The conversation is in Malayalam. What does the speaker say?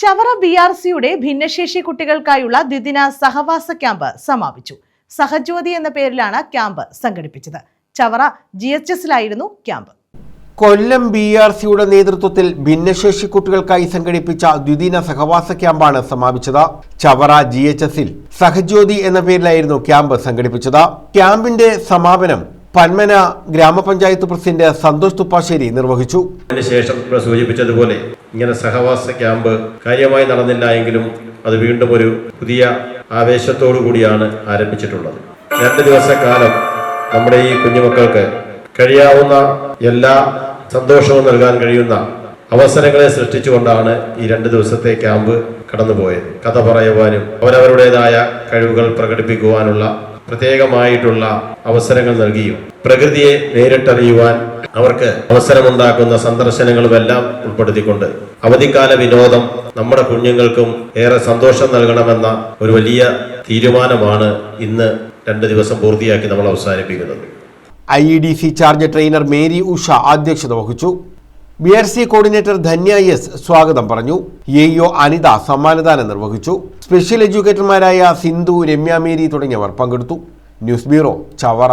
ചവറ ബി ആർ സിയുടെ ഭിന്നശേഷി കുട്ടികൾക്കായുള്ള ദ്വിദിന സഹവാസ ക്യാമ്പ് സമാപിച്ചു. സഹജ്യോതി എന്ന പേരിലാണ് ക്യാമ്പ് സംഘടിപ്പിച്ചത്. ചവറ ജി എച്ച് എസിലായിരുന്നു ക്യാമ്പ്. കൊല്ലം ബി ആർ സിയുടെ നേതൃത്വത്തിൽ ഭിന്നശേഷി കുട്ടികൾക്കായി സംഘടിപ്പിച്ച ദ്വിദിന സഹവാസ ക്യാമ്പാണ് സമാപിച്ചത്. ചവറ ജി എച്ച് എസിൽ സഹജ്യോതി എന്ന പേരിലായിരുന്നു ക്യാമ്പ് സംഘടിപ്പിച്ചത്. ക്യാമ്പിന്റെ സമാപനം പന്മന ഗ്രാമപഞ്ചായത്ത് പ്രസിഡന്റ് സന്തോഷ് തുപ്പാശ്ശേരി നിർവഹിച്ചു. അതിനുശേഷം ഇവിടെ സൂചിപ്പിച്ചതുപോലെ ഇങ്ങനെ സഹവാസ ക്യാമ്പ് കാര്യമായി നടന്നില്ല എങ്കിലും അത് വീണ്ടും ഒരു പുതിയ ആവേശത്തോടു കൂടിയാണ് ആരംഭിച്ചിട്ടുള്ളത്. രണ്ട് ദിവസക്കാലം നമ്മുടെ ഈ കുഞ്ഞുമക്കൾക്ക് കഴിയാവുന്ന എല്ലാ സന്തോഷവും നൽകാൻ കഴിയുന്ന അവസരങ്ങളെ സൃഷ്ടിച്ചുകൊണ്ടാണ് ഈ രണ്ട് ദിവസത്തെ ക്യാമ്പ് കടന്നുപോയത്. കഥ പറയുവാനും അവരവരുടേതായ കഴിവുകൾ പ്രകടിപ്പിക്കുവാനുള്ള പ്രത്യേകമായിട്ടുള്ള അവസരങ്ങൾ നൽകിയും. പ്രകൃതിയെ നേരിട്ടറിയുവാൻ അവർക്ക് അവസരമുണ്ടാക്കുന്ന സന്ദർശനങ്ങളുമെല്ലാം ഉൾപ്പെടുത്തിക്കൊണ്ട് അവധിക്കാല വിനോദം നമ്മുടെ കുഞ്ഞുങ്ങൾക്കും ഏറെ സന്തോഷം നൽകണമെന്ന ഒരു വലിയ തീരുമാനമാണ് ഇന്ന് രണ്ട് ദിവസം പൂർത്തിയാക്കി നമ്മൾ അവസാനിപ്പിക്കുന്നത്. I E D C charge trainer Mary Usha അധ്യക്ഷത വഹിച്ചു. B R C coordinator Dhanya S സ്വാഗതം പറഞ്ഞു. എ ഒ അനിത സമ്മാനദാനം നിർവഹിച്ചു. സ്പെഷ്യൽ എഡ്യൂക്കേറ്റർമാരായ സിന്ധു രമ്യ മേരി തുടങ്ങിയവർ പങ്കെടുത്തു. News bureau Chavara.